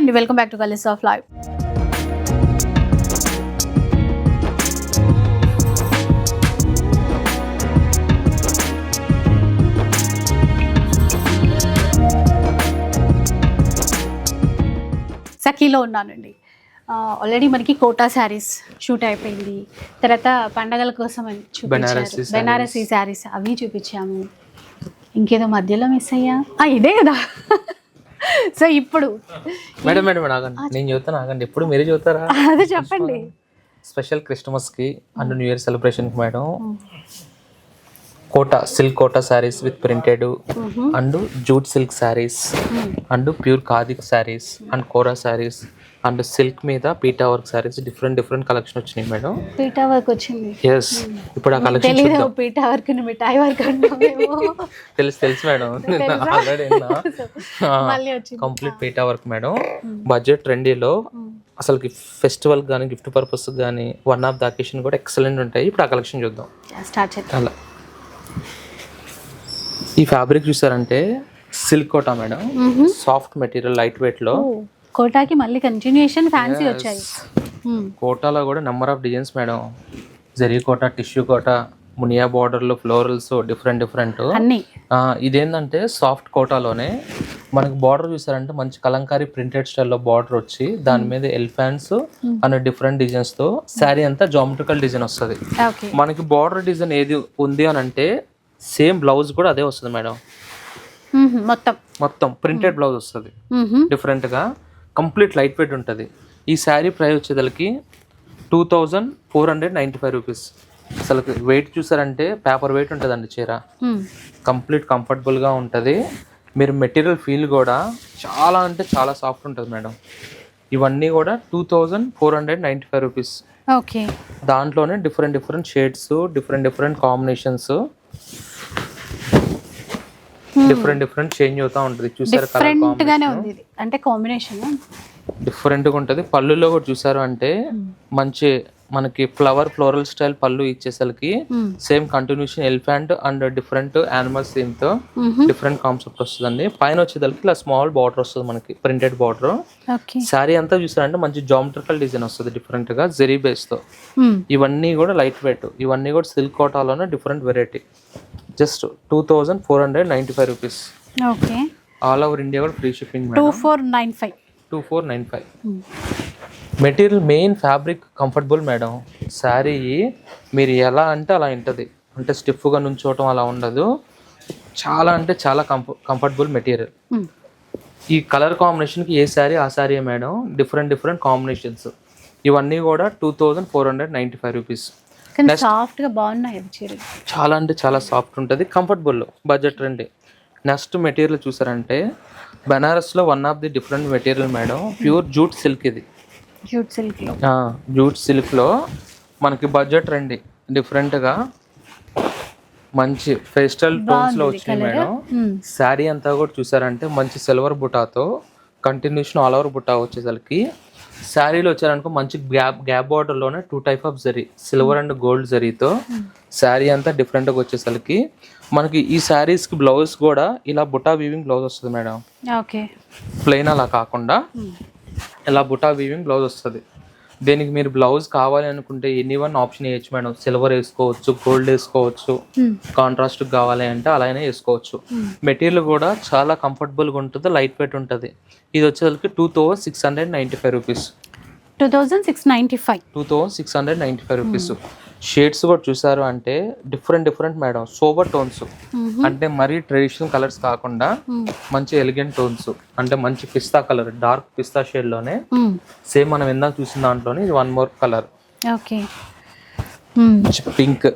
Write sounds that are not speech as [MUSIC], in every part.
అండి. Welcome back to colours of live సఖీలో ఉన్నానండి. Already మనకి కోటా శారీస్ షూట్ అయిపోయింది. తర్వాత పండగల కోసం చూపించారు. బెనారసీ శారీస్. అవి చూపించాము. ఇంకేదో మధ్యలో మిస్ అయ్యా? ఇదే కదా. సో ఇప్పుడు మేడం మేడం ఆగండి. నేను చదువుతాను ఆగండి. ఎప్పుడు మీరే చదువుతారా అదే చెప్పండి. స్పెషల్ క్రిస్టమస్కి and new year సెలబ్రేషన్కి madam Kota silk Kota saris with printed and jute silk saris and pure khadi saris and Kora saris and silk మీద PETA work saris different different collection వచ్చినాయి మేడం. పీటా work వచ్చింది. Yes ఇప్పుడు ఆ collection తెలీదు PETA work మిఠాయి work తెలుసు తెలుసు madam. Already complete పీటా వర్క్ మేడం. బడ్జెట్ ట్రెండీలో అసలుకి ఫెస్టివల్ కానీ గిఫ్ట్ పర్పస్ కానీ వన్ ఆఫ్ ద అకేషన్ కూడా ఎక్సలెంట్ ఉంటాయి. ఇప్పుడు ఆ కలెక్షన్ చూద్దాం. స్టార్ట్ చేద్దాం. అలా. ఈ ఫ్యాబ్రిక్ చూసారంటే silk Kota madam. Soft material light వెయిట్లో కోటాకి మళ్ళీ కంటిన్యూషన్ ఫ్యాన్సీ వచ్చాయి. మ్మ్. కోటాలో కూడా number of designs madam zari Kota tissue Kota Muniya బార్డర్లు ఫ్లోరల్స్ డిఫరెంట్ డిఫరెంట్ అన్ని. ఇదేంటంటే సాఫ్ట్ కోటాలోనే మనకి బార్డర్ చూసారంటే మంచి కలంకారీ ప్రింటెడ్ స్టైల్లో బార్డర్ వచ్చి దాని మీద ఎలిఫాంట్స్ అనే డిఫరెంట్ డిజైన్స్తో శారీ అంతా జామెట్రికల్ డిజైన్ వస్తుంది. మనకి బార్డర్ డిజైన్ ఏది ఉంది అని అంటే సేమ్ బ్లౌజ్ కూడా అదే వస్తుంది మేడం. మొత్తం. మొత్తం ప్రింటెడ్ బ్లౌజ్ వస్తుంది. డిఫరెంట్గా. కంప్లీట్ లైట్ వెయిట్ ఉంటుంది. ఈ sari price వచ్చేదలకి two thousand four hundred ninety five rupees. అసలు వెయిట్ చూసారంటే పేపర్ వెయిట్ ఉంటుందండి చీర. మ్మ్. కంప్లీట్ కంఫర్టబుల్గా ఉంటుంది. మీరు మెటీరియల్ ఫీల్ కూడా చాలా అంటే చాలా సాఫ్ట్ ఉంటుంది మేడం. ఇవన్నీ కూడా two thousand four hundred ninety five rupees. Okay. దాంట్లోనే different different shades different different combinations. Different different change అవుతా ఉంటుంది. చూసారు డిఫరెంట్ గానే ఉంది అంటే కాంబినేషన్ డిఫరెంట్గా ఉంటుంది. పళ్ళులో కూడా చూసారు అంటే మంచి మనకి ఫ్లవర్ ఫ్లోరల్ స్టైల్ పళ్ళు ఇచ్చేసరికి same continuation elephant and different యానిమల్స్తో different concept వస్తుందండి. పైన వచ్చేసరికి ఇలా స్మాల్ బార్డర్ వస్తుంది మనకి ప్రింటెడ్ బార్డర్ శారీ అంతా చూసారంటే మంచి జామెట్రికల్ డిజైన్ వస్తుంది డిఫరెంట్గా జెరీ బేస్తో. ఇవన్నీ కూడా లైట్ వెయిట్ ఇవన్నీ కూడా silk కోటాలోనే different variety just two thousand four hundred ninety five rupees okay all over India కూడా free shipping two four nine five two four nine five material main fabric comfortable madam. Sari మీరు ఎలా అంటే అలా ఉంటుంది. అంటే స్టిఫ్గా నుంచోవటం అలా ఉండదు. చాలా అంటే చాలా కంఫ కంఫర్టబుల్ మెటీరియల్. ఈ కలర్ కాంబినేషన్కి ఏ శారీ ఆ sari madam. Different different combinations. ఇవన్నీ కూడా two thousand four hundred ninety five rupees. కానీ సాఫ్ట్గా బాగున్నాయి చాలా అంటే చాలా సాఫ్ట్ ఉంటుంది. కంఫర్టబుల్ బడ్జెట్ రండి నెక్స్ట్ మెటీరియల్ చూసారంటే బెనారస్లో one of the different material madam. Pure jute silk ఇది. జూట్ సిల్క్లో ఆ, జూట్ సిల్క్లో మనకి బడ్జెట్ రండి. డిఫరెంట్గా మంచి ఫెస్టల్ టోన్స్లో వచ్చినాయి మేడం. శారీ అంతా కూడా చూసారంటే మంచి సిల్వర్ బుటాతో కంటిన్యూషన్ ఆల్ ఓవర్ బుటా వచ్చేసరికి. శారీలో వచ్చారనుకో మంచి gap gap బార్డర్లోనే two type of zari silver and gold జరీతో శారీ అంతా డిఫరెంట్గా వచ్చేసరికి. మనకి ఈ శారీస్కి బ్లౌజ్ కూడా ఇలా బుటా వీవింగ్ బ్లౌజ్ వస్తుంది మేడం. ఓకే. ప్లెయిన్ అలా కాకుండా ఇలా బుటా వీవింగ్ బ్లౌజ్ వస్తుంది. దీనికి మీరు బ్లౌజ్ కావాలి అనుకుంటే ఎనీ వన్ ఆప్షన్ వేయచ్చు మేడం. సిల్వర్ వేసుకోవచ్చు గోల్డ్ వేసుకోవచ్చు కాంట్రాస్ట్ కావాలి అంటే అలానే వేసుకోవచ్చు. మెటీరియల్ కూడా చాలా కంఫర్టబుల్గా ఉంటుంది లైట్ వెయిట్ ఉంటుంది. ఇది వచ్చేసరికి two thousand six hundred ninety five rupees. Two thousand six ninety five. Two thousand six hundred ninety five rupees. Shades కూడా చూసారు అంటే different different madam sober tones. అంటే మరీ ట్రెడిషనల్ కలర్స్ కాకుండా మంచి ఎలిగెంట్ టోన్స్. అంటే మంచి పిస్తా కలర్ డార్క్ పిస్తా షేడ్లోనే సేమ్ మనం ఇందాక చూసిన దాంట్లోనే ఇది one more colour. Okay. Pink.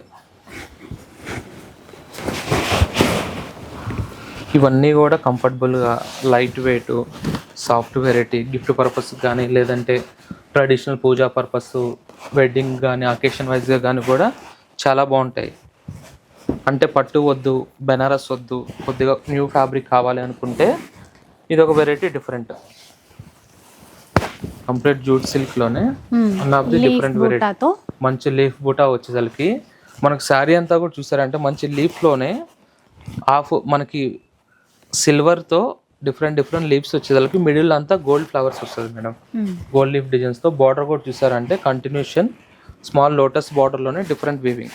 ఇవన్నీ కూడా కంఫర్టబుల్గా light weight soft variety gift purpose కానీ లేదంటే ట్రెడిషనల్ పూజా పర్పస్ వెడ్డింగ్ కానీ అకేషన్ వైజ్గా కానీ కూడా చాలా బాగుంటాయి. అంటే పట్టు వద్దు బెనారస్ వద్దు కొద్దిగా న్యూ ఫ్యాబ్రిక్ కావాలి అనుకుంటే ఇది ఒక variety different complete jute of the different variety మంచి లీఫ్ బూటా వచ్చేసరికి మనకు శారీ అంతా కూడా చూసారంటే మంచి లీఫ్లోనే హాఫ్ మనకి సిల్వర్తో డిఫరెంట్ డిఫరెంట్ లీవ్స్ వచ్చేదానికి మిడిల్ అంతా గోల్డ్ ఫ్లవర్స్ వస్తుంది మేడం. గోల్డ్ లీఫ్ డిజైన్స్తో బార్డర్ కూడా చూసారంటే కంటిన్యూషన్ స్మాల్ లోటస్ బార్డర్లోనే డిఫరెంట్ వీవింగ్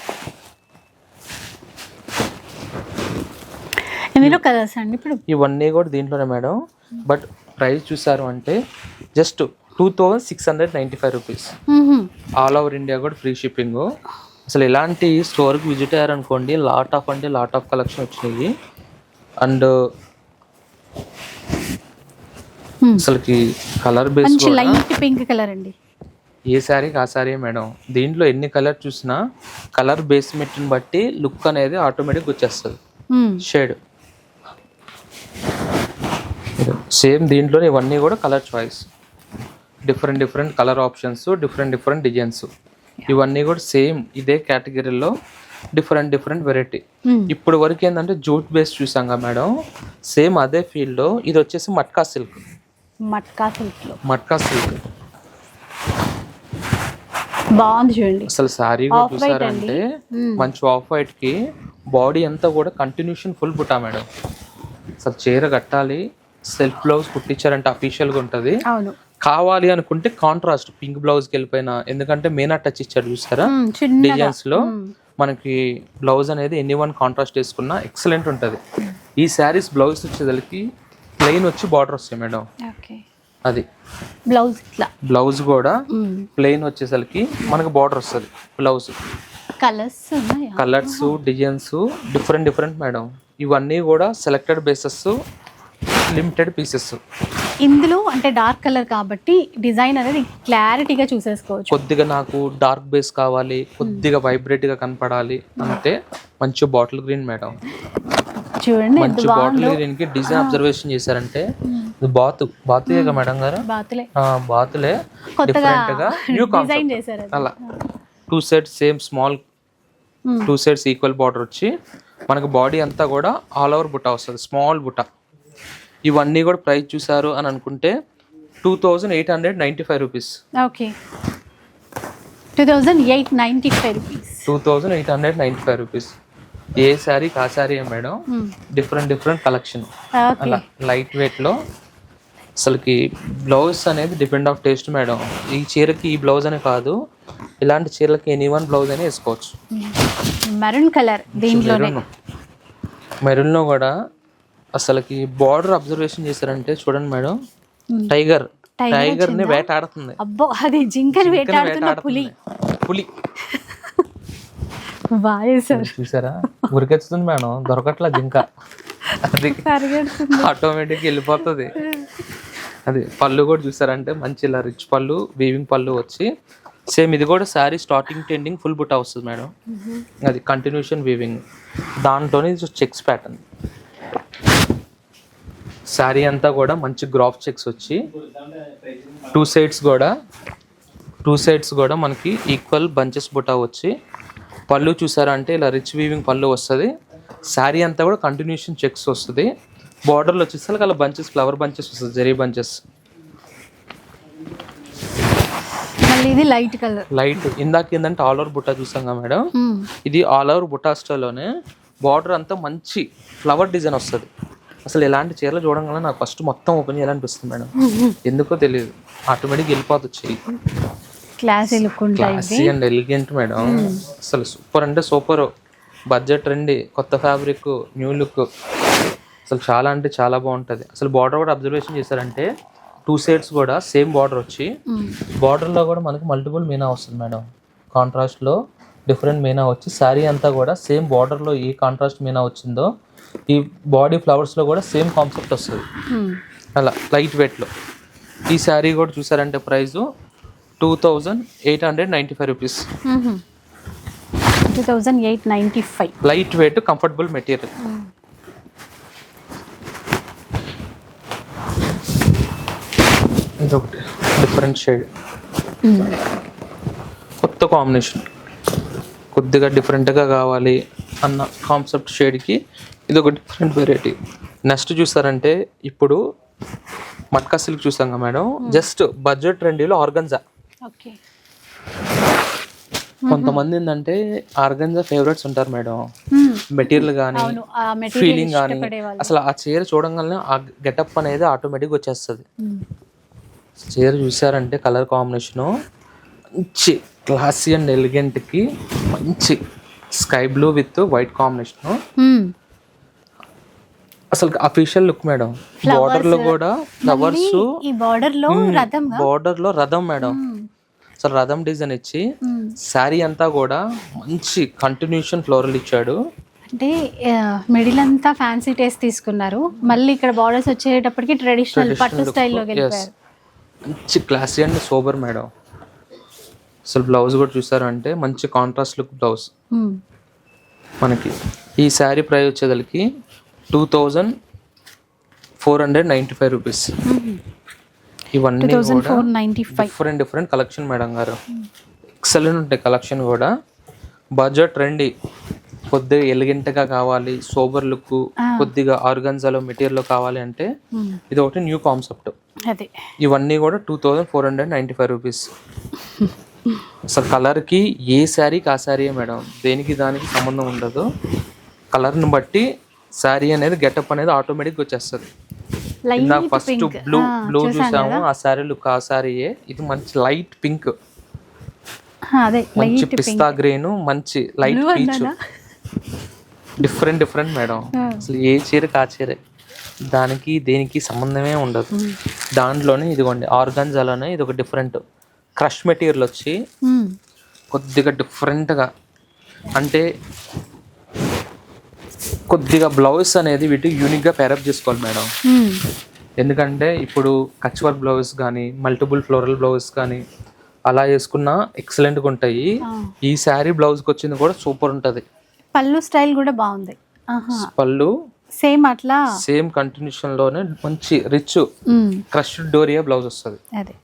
ఇందులో కలర్స్ అండి ఇప్పుడు? ఇవన్నీ కూడా దీంట్లోనే మేడం. బట్ ప్రైస్ చూసారు అంటే just two thousand six hundred ninety five rupees. All over India కూడా ఫ్రీ షిప్పింగ్. అసలు ఇలాంటి స్టోర్కి విజిట్ అయ్యారనుకోండి లాట్ ఆఫ్ అంటే లాట్ ఆఫ్ కలెక్షన్ వచ్చినాయి. And Hmm. అసలుకి కలర్ బేస్ మంచి లైట్ పింక్ కలర్ అండి. ఏ శారీకి ఆ శారీ మేడం? దీంట్లో ఎన్ని కలర్ చూసినా కలర్ బేస్ మెట్ని బట్టి లుక్ అనేది ఆటోమేటిక్ వచ్చేస్తుంది. షేడ్ సేమ్ దీంట్లో ఇవన్నీ కూడా colour choice different different colour options different different designs ఇవన్నీ కూడా సేమ్ ఇదే కేటగిరీలో డిఫరెంట్ డిఫరెంట్ వెరైటీ. ఇప్పుడు వరకు ఏంటంటే జూట్ బేస్ చూసాం కదా మేడం? సేమ్ అదే ఫీల్డ్లో ఇది వచ్చేసి మట్కా సిల్క్ మట్కా సిల్క్లో మట్కా సిల్క్. బాగుంది చూడండి. అసలు శారీ white చూసారంటే. మంచి ఆఫ్ వైట్కి బాడీ అంతా కూడా కంటిన్యూషన్ ఫుల్ బుట్టా మేడం. అసలు చీర కట్టాలి సెల్ఫ్ బ్లౌజ్ కుట్టించారంటే అఫీషియల్గా ఉంటది. అవును. కావాలి అనుకుంటే కాంట్రాస్ట్ పింక్ బ్లౌజ్కి వెళ్ళిపోయినా ఎందుకంటే మేనా టచ్ ఇచ్చాడు చూసారా? డిజైన్స్లో మనకి బ్లౌజ్ అనేది ఎనీ వన్ కాంట్రాస్ట్ వేసుకున్నా ఎక్సలెంట్ ఉంటది. ఈ శారీస్ బ్లౌజ్ వచ్చేసరికి ప్లెయిన్ వచ్చి బార్డర్ వస్తాయి మేడం. ఓకే. అది. బ్లౌజ్ ఇట్లా? బ్లౌజ్ కూడా. ప్లెయిన్ వచ్చేసరికి మనకి బార్డర్ వస్తుంది blouse. Colours colours designs different different madam. ఇవన్నీ కూడా సెలెక్టెడ్ బేసెస్ లిమిటెడ్ పీసెస్ ఇందులో అంటే డార్క్ కలర్ కాబట్టి డిజైన్ అనేది క్లారిటీగా చూసేసుకోవచ్చు. కొద్దిగా నాకు డార్క్ బేస్ కావాలి కొద్దిగా వైబ్రేట్గా కనపడాలి అంటే మంచి బాటిల్ గ్రీన్ మేడం. చూడండి మంచి బాటిల్ గ్రీన్కి డిజైన్ అబ్జర్వేషన్ చేశారంటే ఇది బాతు బాతుయే మేడం గారు? బాతులే. బాతులే. డిఫరెంట్గా [LAUGHS] న్యూ డిజైన్ చేశారు. అలా. Two sets same small. Two sides equal border వచ్చి మనకు బాడీ అంతా కూడా ఆల్ ఓవర్ బుట్ట వస్తుంది స్మాల్ బుట్ట. ఇవన్నీ కూడా ప్రైస్ చూసారు అని అనుకుంటే two thousand eight hundred ninety five rupees okay. Two thousand eight ninety five rupees two thousand eight hundred ninety five rupees ఏ శారీకి ఆ sari madam? Different different collection అలా లైట్ వెయిట్లో అసలుకి బ్లౌజ్ అనేది డిపెండ్ ఆఫ్ టేస్ట్ మేడం. ఈ చీరకి ఈ blouse అనే కాదు. ఇలాంటి చీరలకి ఎనీ వన్ బ్లౌజ్ అని వేసుకోవచ్చు. మెరూన్ కలర్ దీంట్లోనే. మెరూన్ మెరూన్లో కూడా అసలుకి బార్డర్ అబ్జర్వేషన్ చేశారంటే చూడండి మేడం. Tiger Tiger. టైగర్ని వేటాడుతుంది. అబ్బో అది జింకని వేటాడుతున్న పులి. పులి. [LAUGHS] చూసారా? ఉరికెత్తుతుంది మేడం. దొరకట్లా జింక అది ఆటోమేటిక్ వెళ్ళిపోతుంది. అది పళ్ళు కూడా చూసారంటే మంచి ఇలా రిచ్ పళ్ళు వీవింగ్ పళ్ళు వచ్చి సేమ్ ఇది కూడా sari starting to ending full Butta వస్తుంది మేడం. అది కంటిన్యూషన్ వీవింగ్ దాంట్లోనే చెక్స్ ప్యాటర్న్ శారీ అంతా కూడా మంచి గ్రాఫ్ చెక్స్ వచ్చి టూ సైడ్స్ కూడా టూ సైడ్స్ కూడా మనకి ఈక్వల్ బంచెస్ బుట్టా వచ్చి పళ్ళు చూసారంటే ఇలా రిచ్ వీవింగ్ పళ్ళు వస్తుంది. శారీ అంతా కూడా కంటిన్యూషన్ చెక్స్ వస్తుంది. బార్డర్లో వచ్చేసరికి అలా బంచెస్ ఫ్లవర్ బంచెస్ వస్తుంది జరీ బంచెస్ ఇది లైట్ కలర్ లైట్ ఇందాక ఏంటంటే ఆల్ ఓవర్ బుట్టా చూసాం కదా మేడం? ఇది ఆల్ ఓవర్ బుట్టా స్టైల్లోనే బార్డర్ అంతా మంచి ఫ్లవర్ డిజైన్ వస్తుంది. అసలు ఎలాంటి చీరలు చూడంగానే నాకు ఫస్ట్ మొత్తం ఓపెన్ చేయాలనిపిస్తుంది మేడం. [LAUGHS] ఎందుకో తెలియదు ఆటోమేటిక్ వెళ్ళిపోతుంది చెయ్యి. Classy look classy and elegant madam. అసలు సూపర్ అంటే సూపర్. బడ్జెట్ రండి కొత్త ఫ్యాబ్రిక్ న్యూ లుక్. అసలు చాలా అంటే చాలా బాగుంటుంది. అసలు బార్డర్ కూడా అబ్జర్వేషన్ చేశారంటే టూ సైడ్స్ కూడా సేమ్ బార్డర్ వచ్చి బార్డర్లో కూడా మనకి మల్టిపుల్ మీనా వస్తుంది మేడం. కాంట్రాస్ట్లో డిఫరెంట్ మీనా వచ్చి శారీ అంతా కూడా సేమ్ బార్డర్లో ఏ కాంట్రాస్ట్ మీనా వచ్చిందో ఈ బాడీ ఫ్లవర్స్లో కూడా సేమ్ కాన్సెప్ట్ వస్తుంది. అలా లైట్ వెయిట్లో. ఈ శారీ కూడా చూసారంటే price two thousand eight hundred ninety five rupees. Two thousand eight ninety five. Light weight comfortable material ఇదొకటి డిఫరెంట్ షేడ్ కొత్త కాంబినేషన్ కొద్దిగా డిఫరెంట్గా కావాలి అన్న కాన్సెప్ట్ షేడ్కి ఇది ఒక డిఫరెంట్ వెరైటీ నెక్స్ట్ చూసారంటే ఇప్పుడు మట్కా సిల్క్ చూసాం కదా మేడం. జస్ట్ బడ్జెట్ ట్రెండీలో ఆర్గన్జా. కొంతమంది ఏంటంటే ఆర్గంజా ఫేవరెట్స్ ఉంటారు మేడం. మెటీరియల్ కానీ ఫీలింగ్ కానీ అసలు ఆ చీర చూడంగానే ఆ గెటప్ అనేది ఆటోమేటిక్ వచ్చేస్తుంది. చీర చూసారంటే కలర్ కాంబినేషను మంచి క్లాసీ అండ్ ఎలిగెంట్కి మంచి sky blue with white combination. అసలు అఫీషియల్ లుక్ మేడం. బార్డర్లో కూడా ఫ్లవర్స్ ఈ బార్డర్లో రథం బార్డర్లో రథం మేడం. అసలు రథం డిజైన్ ఇచ్చి శారీ అంతా కూడా మంచి కంటిన్యూషన్ ఫ్లోరల్ ఇచ్చాడు. అంటే మిడిల్ అంతా ఫ్యాన్సీ టేస్ట్ తీసుకున్నారు. మళ్ళీ ఇక్కడ బార్డర్స్ వచ్చేటప్పటికి ట్రెడిషనల్ పట్టు స్టైల్లో వెళ్ళిపోయారు. మంచి క్లాసీ అండ్ సోబర్ మేడం అసలు బ్లౌజ్ కూడా చూసారంటే మంచి కాంట్రాస్ట్ లుక్ బ్లౌజ్. మనకి ఈ sari price వచ్చేదలికి two thousand four hundred ninety five rupees ఇవన్నీ డిఫరెంట్ డిఫరెంట్ కలెక్షన్ మేడం గారు. ఎక్సలెంట్ ఉంటాయి కలెక్షన్ కూడా. బడ్జెట్ రండి కొద్దిగా ఎలిగెంట్గా కావాలి సోబర్ లుక్ కొద్దిగా ఆర్గన్జాలో మెటీరియల్ కావాలి అంటే ఇది ఒకటి న్యూ కాన్సెప్ట్ అదే. ఇవన్నీ కూడా two thousand four hundred ninety five rupees అసలు కలర్కి ఏ శారీకి ఆ శారీయే మేడం? దేనికి దానికి సంబంధం ఉండదు. కలర్ని బట్టి శారీ అనేది గెటప్ అనేది ఆటోమేటిక్గా వచ్చేస్తుంది. ఇందాక ఫస్ట్ బ్లూ బ్లూ చూసాము. ఆ శారీ లుక్ ఆ శారీయే. ఇది మంచి లైట్ పింక్ అదే మంచి పిస్తా గ్రీన్ మంచి light peach? Different different madam అసలు ఏ చీరకి ఆ చీరే. దానికి దేనికి సంబంధమే ఉండదు. దాంట్లోనే ఇదిగోండి ఆర్గన్జాలోనే ఇది ఒక డిఫరెంట్ క్రష్ మెటీరియల్ వచ్చి కొద్దిగా డిఫరెంట్గా అంటే కొద్దిగా బ్లౌజ్ అనేది వీటికి యూనిక్గా పేరప్ చేసుకోవాలి మేడం. ఎందుకంటే ఇప్పుడు కచ్ వర్క్ బ్లౌజ్ కానీ మల్టిపుల్ ఫ్లోరల్ బ్లౌజ్ కానీ అలా వేసుకున్నా ఎక్సలెంట్గా ఉంటాయి. ఈ శారీ బ్లౌజ్కి వచ్చింది కూడా సూపర్ ఉంటుంది. పళ్ళు స్టైల్ కూడా బాగుంది. పళ్ళు సేమ్ అట్లా? సేమ్ కంటిన్యూషన్లోనే మంచి rich hmm. Crushed doria blouse వస్తుంది. అదే.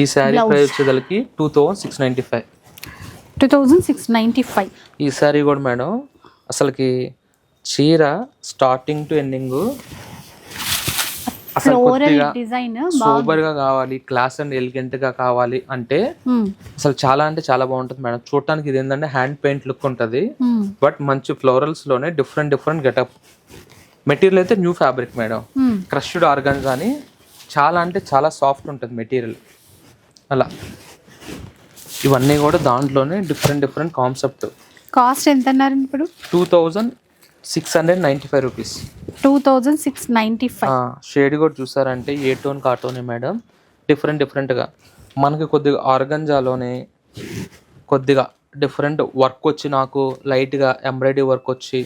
ఈ శారీ ప్రైస్ వచ్చేదానికి two thousand six ninety five two thousand six ninety five ఈ శారీ కూడా మేడం అసలుకి చీర స్టార్టింగ్ టు ఎండింగ్ అసలు కొద్దిగా సూపర్గా కావాలి క్లాస్ అండ్ ఎలిగెంట్గా కావాలి అంటే అసలు చాలా అంటే చాలా బాగుంటుంది మేడం. చూడటానికి ఇది ఏంటంటే హ్యాండ్ పెయింట్ లుక్ ఉంటుంది బట్ మంచి ఫ్లోరల్స్లోనే డిఫరెంట్ డిఫరెంట్ గెటప్ మెటీరియల్ అయితే new fabric madam. Crushed organza అని చాలా అంటే చాలా సాఫ్ట్ ఉంటుంది మెటీరియల్ అలా. ఇవన్నీ కూడా దాంట్లోనే డిఫరెంట్ డిఫరెంట్ కాన్సెప్ట్ కాస్ట్ ఎంత అన్నారు ఇప్పుడు? Two thousand six hundred ninety five rupees. Two thousand six ninety five. Shade కూడా చూసారంటే ఏ టోన్ కాటోనే మేడం. డిఫరెంట్ డిఫరెంట్గా. మనకి కొద్దిగా ఆర్గంజాలోనే కొద్దిగా డిఫరెంట్ వర్క్ వచ్చి నాకు లైట్గా ఎంబ్రాయిడరీ వర్క్ వచ్చి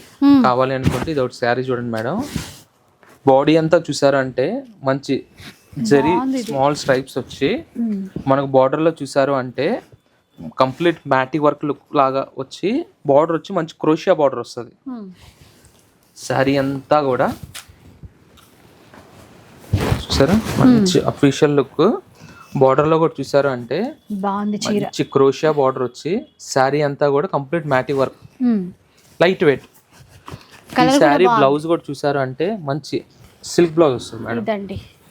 కావాలి అనుకుంటే ఇది ఒకటి శారీ చూడండి మేడం. బాడీ అంతా చూసారంటే మంచి జరీ స్మాల్ స్ట్రైప్స్ వచ్చి మనకు బార్డర్లో చూసారు అంటే కంప్లీట్ మ్యాటి వర్క్ లుక్ లాగా వచ్చి బార్డర్ వచ్చి మంచి క్రోషియా బార్డర్ వస్తుంది. శారీ అంతా కూడా చూసారా? మంచి అఫీషియల్ లుక్. బార్డర్లో కూడా చూసారు అంటే మంచి క్రోషియా బార్డర్ వచ్చి శారీ అంతా కూడా కంప్లీట్ మ్యాటి వర్క్. లైట్ వెయిట్ ఈ శారీ బ్లౌజ్ కూడా చూసారు అంటే మంచి సిల్క్ బ్లౌజ్ వస్తుంది మేడం.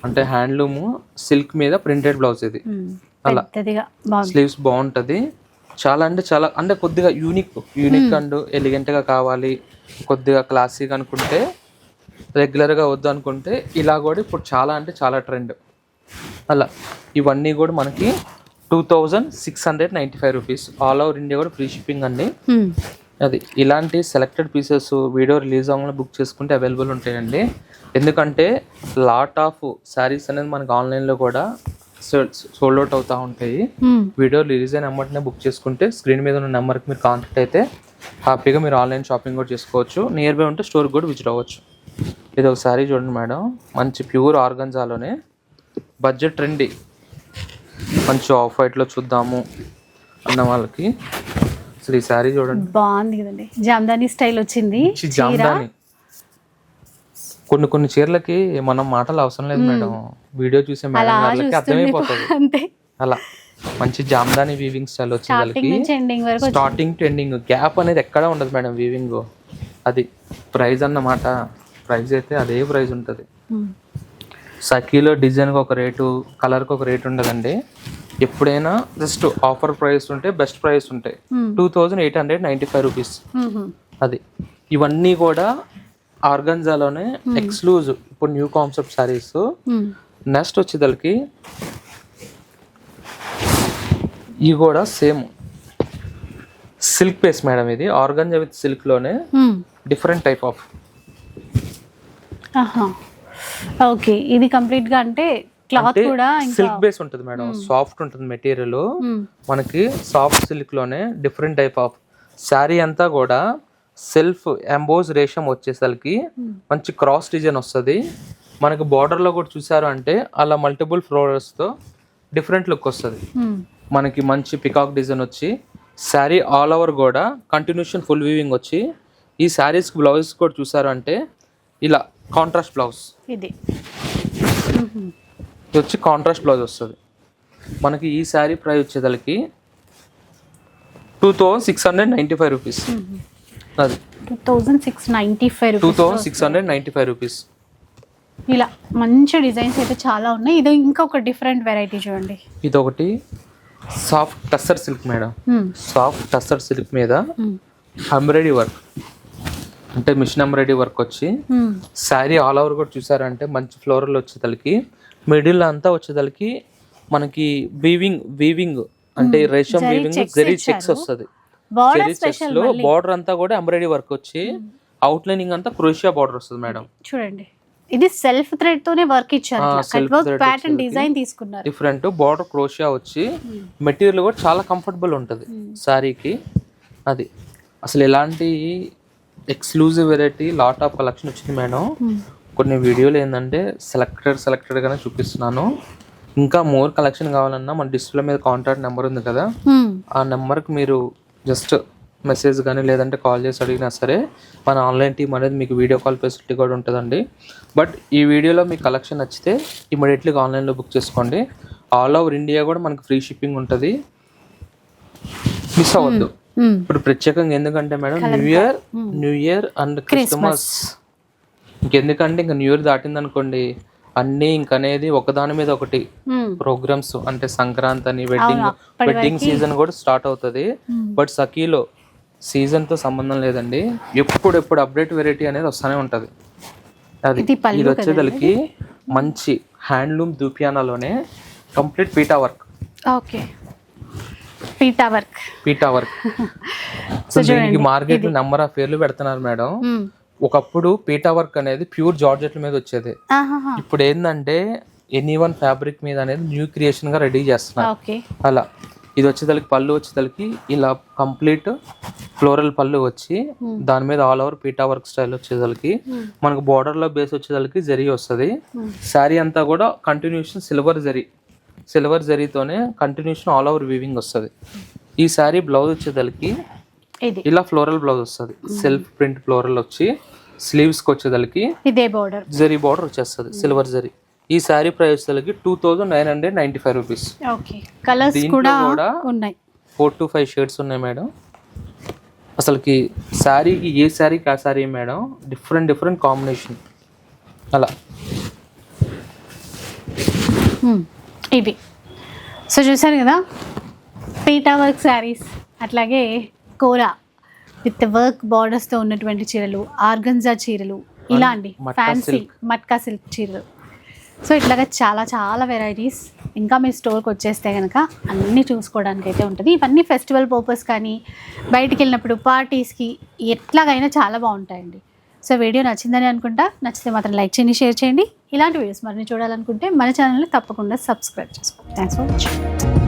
అంటే హ్యాండ్లూమ్ సిల్క్ మీద ప్రింటెడ్ బ్లౌజ్ ఇది. అలా. స్లీవ్స్ బాగుంటది. చాలా అంటే చాలా అంటే కొద్దిగా యూనిక్ యూనిక్ అండ్ ఎలిగెంట్గా కావాలి. కొద్దిగా క్లాసిక్ అనుకుంటే రెగ్యులర్గా వద్దు అనుకుంటే ఇలా కూడా ఇప్పుడు చాలా అంటే చాలా ట్రెండ్ అలా ఇవన్నీ కూడా మనకి two thousand six hundred ninety five rupees all over India కూడా ఫ్రీ షిప్పింగ్ అండి. అది ఇలాంటి సెలెక్టెడ్ పీసెస్ వీడియో రిలీజ్ అవ్వగానే బుక్ చేసుకుంటే అవైలబుల్ ఉంటాయండి. ఎందుకంటే లాట్ ఆఫ్ శారీస్ అనేది మనకి ఆన్లైన్లో కూడా సోల్డ్ అవుట్ అవుతూ ఉంటాయి. మ్మ్. వీడియో రిలీజ్ అయిన వెంటనే బుక్ చేసుకుంటే స్క్రీన్ మీద ఉన్న నెంబర్కి మీరు కాంటాక్ట్ అయితే హ్యాపీగా మీరు ఆన్లైన్ షాపింగ్ కూడా చేసుకోవచ్చు. నియర్ బై ఉంటే స్టోర్కి కూడా విజిట్ అవ్వచ్చు. ఇది ఒక శారీ చూడండి మేడం. మంచి ప్యూర్ ఆర్గన్జాలోనే బడ్జెట్ ట్రెండీ. మంచి ఆఫ్ వైట్లో చూద్దాము అన్న వాళ్ళకి. అసలు ఈ శారీ చూడండి. బాగుంది కదండి. జామ్దాని స్టైల్ వచ్చింది. జామ్దాని. కొన్ని కొన్ని చీరలకి మనం మాటలు అవసరం లేదు మేడం. వీడియో చూసే మేడం గారికి అర్థమైపోతుంది. అంతే. అలా. మంచి జామ్దాని వీవింగ్ స్టైల్ వచ్చే వాళ్ళకి. స్టార్టింగ్ నుంచి ఎండింగ్ వరకు స్టార్టింగ్ టు ఎండింగ్ గ్యాప్ అనేది ఎక్కడ ఉండదు మేడం వీవింగ్ అది ప్రైస్ అన్నమాట. ప్రైస్ అయితే అదే ప్రైస్ ఉంటుంది. సఖీలో డిజైన్కి ఒక రేటు కలర్కి ఒక రేటు ఉండదండి. ఎప్పుడైనా జస్ట్ ఆఫర్ ప్రైస్ ఉంటే బెస్ట్ ప్రైస్ ఉంటాయి. Two thousand eight hundred ninety five rupees. అది. ఇవన్నీ కూడా ఆర్గన్జాలోనే ఎక్స్క్లూజివ్ ఇప్పుడు new concept saris hmm. Next వచ్చేదలకి ఇవి కూడా సేమ్. సిల్క్ పేస్ మేడం ఇది. ఆర్గంజా విత్ సిల్క్లోనే మ్మ్. Different type of. ఓకే. ఇది కంప్లీట్గా అంటే క్లాత్ కూడా సిల్క్ బేస్ ఉంటుంది మేడం. సాఫ్ట్ ఉంటుంది మెటీరియల్. మనకి సాఫ్ట్ సిల్క్లోనే డిఫరెంట్ టైప్ ఆఫ్. శారీ అంతా కూడా సెల్ఫ్ ఎంబోజ్ రేషం వచ్చేసరికి మంచి క్రాస్ డిజైన్ వస్తుంది. మనకి border లో కూడా చూసారు అంటే అలా మల్టిపుల్ ఫ్లోరల్స్తో డిఫరెంట్ లుక్ వస్తుంది. మనకి మంచి పికాక్ డిజైన్ వచ్చి శారీ ఆల్ ఓవర్ కూడా కంటిన్యూషన్ ఫుల్ వీవింగ్ వచ్చి ఈ శారీస్ బ్లౌజ్ కూడా చూసారు అంటే ఇలా కాంట్రాస్ట్ బ్లౌజ్. ఇది. వచ్చి కాంట్రాస్ట్ బ్లౌజ్ వస్తుంది. మనకి ఈ శారీ ప్రైస్ వచ్చేదానికి two thousand six hundred ninety five rupees అది. Two thousand six ninety five two thousand six hundred ninety five rupees ఇలా మంచి డిజైన్స్ అయితే చాలా ఉన్నాయి. ఇది ఇంకొక డిఫరెంట్ వెరైటీ చూడండి. ఇది ఒకటి soft tussar silk madam. Soft tussar silk మీద. Embroidery work. అంటే మిషన్ ఎంబ్రాయిడరీ వర్క్ వచ్చి. శారీ ఆల్ ఓవర్ కూడా చూసారంటే మంచి ఫ్లోరల్ వచ్చేతలకి మిడిల్ అంతా వచ్చేతలకి మనకి వీవింగ్ వీవింగ్ అంటే రేషం వీవింగ్ జరీ. చెక్స్ వస్తుంది. స్పెషల్లో బార్డర్ అంతా కూడా ఎంబ్రాయిడరీ వర్క్ వచ్చి అవుట్ లైనింగ్ అంతా క్రోషియా బార్డర్ వస్తుంది మేడం చూడండి. ఇది సెల్ఫ్ థ్రెడ్ తోనే వర్క్ ఇచ్చారు కట్ వర్క్ ప్యాటర్న్ డిజైన్ తీసుకున్నారు. డిఫరెంట్ బార్డర్ క్రోషియా వచ్చి మెటీరియల్ కూడా చాలా కంఫర్టబుల్ ఉంటుంది. శారీకి అది. అసలు ఎలాంటి exclusive variety lot of collection వచ్చింది మేడం మ్మ్. కొన్ని వీడియోలు ఏంటంటే సెలెక్టెడ్ సెలెక్టెడ్గానే చూపిస్తున్నాను. ఇంకా మోర్ కలెక్షన్ కావాలన్నా మన డిస్ప్లే మీద కాంటాక్ట్ నెంబర్ ఉంది కదా. ఆ నెంబర్కి మీరు జస్ట్ మెసేజ్ కానీ లేదంటే కాల్ చేసి అడిగినా సరే మన ఆన్లైన్ టీమ్ అనేది మీకు వీడియో కాల్ ఫెసిలిటీ కూడా ఉంటుందండి. బట్ ఈ వీడియోలో మీకు కలెక్షన్ నచ్చితే ఇమీడియట్లీగా ఆన్లైన్లో బుక్ చేసుకోండి. ఆల్ ఓవర్ ఇండియా కూడా మనకి ఫ్రీ షిప్పింగ్ ఉంటుంది. మిస్ అవ్వద్దు. ఇప్పుడు ప్రత్యేకంగా ఎందుకంటే madam new year new year and Christmas. ఇంకెందుకంటే ఇంకా న్యూ ఇయర్ దాటింది అనుకోండి అన్నీ ఇంకనేది ఒకదాని మీద ఒకటి. ప్రోగ్రామ్స్ అంటే సంక్రాంతి అని వెడ్డింగ్ వెడ్డింగ్ సీజన్ కూడా స్టార్ట్ అవుతుంది. బట్ సఖీలో సీజన్తో సంబంధం లేదండి. ఎప్పుడు ఎప్పుడు అప్డేట్ వెరైటీ అనేది వస్తూనే ఉంటది. అది ఇది వచ్చేదలికి మంచి హ్యాండ్లూమ్ దూపియానాలోనే కంప్లీట్ పీటా వర్క్ ఓకే. పీటా వర్క్ పీటా వర్క్ సో దీనికి మార్కెట్ నెంబర్ ఆఫ్ పేర్లు పెడుతున్నారు మేడం. ఒకప్పుడు పీటా వర్క్ అనేది ప్యూర్ జార్జెట్ల మీద వచ్చేది. ఇప్పుడు ఏంటంటే ఎనీ వన్ ఫ్యాబ్రిక్ మీద అనేది న్యూ క్రియేషన్గా రెడీ చేస్తున్నారు. అలా. ఇది వచ్చేదలికి పళ్ళు వచ్చేదలికి ఇలా కంప్లీట్ ఫ్లోరల్ పళ్ళు వచ్చి దాని మీద ఆల్ ఓవర్ పీటా వర్క్ స్టైల్ వచ్చేదలికి మనకు border లో బేస్ వచ్చేదలికి జరీ వస్తుంది. శారీ అంతా కూడా కంటిన్యూషన్ సిల్వర్ జరీ. సిల్వర్ జరీతోనే కంటిన్యూషన్ ఆల్ ఓవర్ వీవింగ్ వస్తుంది. ఈ శారీ బ్లౌజ్ వచ్చేదలికి ఇది ఇలా ఫ్లోరల్ బ్లౌజ్ వస్తుంది. సెల్ఫ్ ప్రింట్ ఫ్లోరల్ వచ్చి స్లీవ్స్కి వచ్చేదలికి ఇదే బోర్డర్ జరీ బార్డర్ వచ్చేస్తుంది సిల్వర్ జరీ. ఈ sari price వచ్చేదలికి two thousand nine hundred ninety five rupees colours కూడా ఉన్నాయి. ఫోర్ టు ఫైవ్ షేడ్స్ ఉన్నాయి మేడం. అసలుకి శారీకి ఏ శారీకి ఆ sari madam? Different different combination అలా. ఇవి. సో చూసారు కదా? పీటా వర్క్ శారీస్ అట్లాగే కోరా విత్ వర్క్ బార్డర్స్తో ఉన్నటువంటి చీరలు ఆర్గన్జా చీరలు ఇలా అండి ఫ్యాన్సీ మట్కా సిల్క్ చీరలు. సో ఇట్లాగా చాలా చాలా వెరైటీస్ ఇంకా మీ స్టోర్కి వచ్చేస్తే కనుక అన్నీ చూసుకోవడానికి అయితే ఉంటుంది. ఇవన్నీ ఫెస్టివల్ పర్పస్ కానీ బయటికి వెళ్ళినప్పుడు పార్టీస్కి ఎట్లాగైనా చాలా బాగుంటాయండి. సో వీడియో నచ్చిందని అనుకుంటా. నచ్చితే మాత్రం లైక్ చేయండి షేర్ చేయండి. ఇలాంటి వీడియోస్ మరిన్ని చూడాలనుకుంటే మన ఛానల్ని తప్పకుండా సబ్స్క్రైబ్ చేసుకోండి. Thanks for watching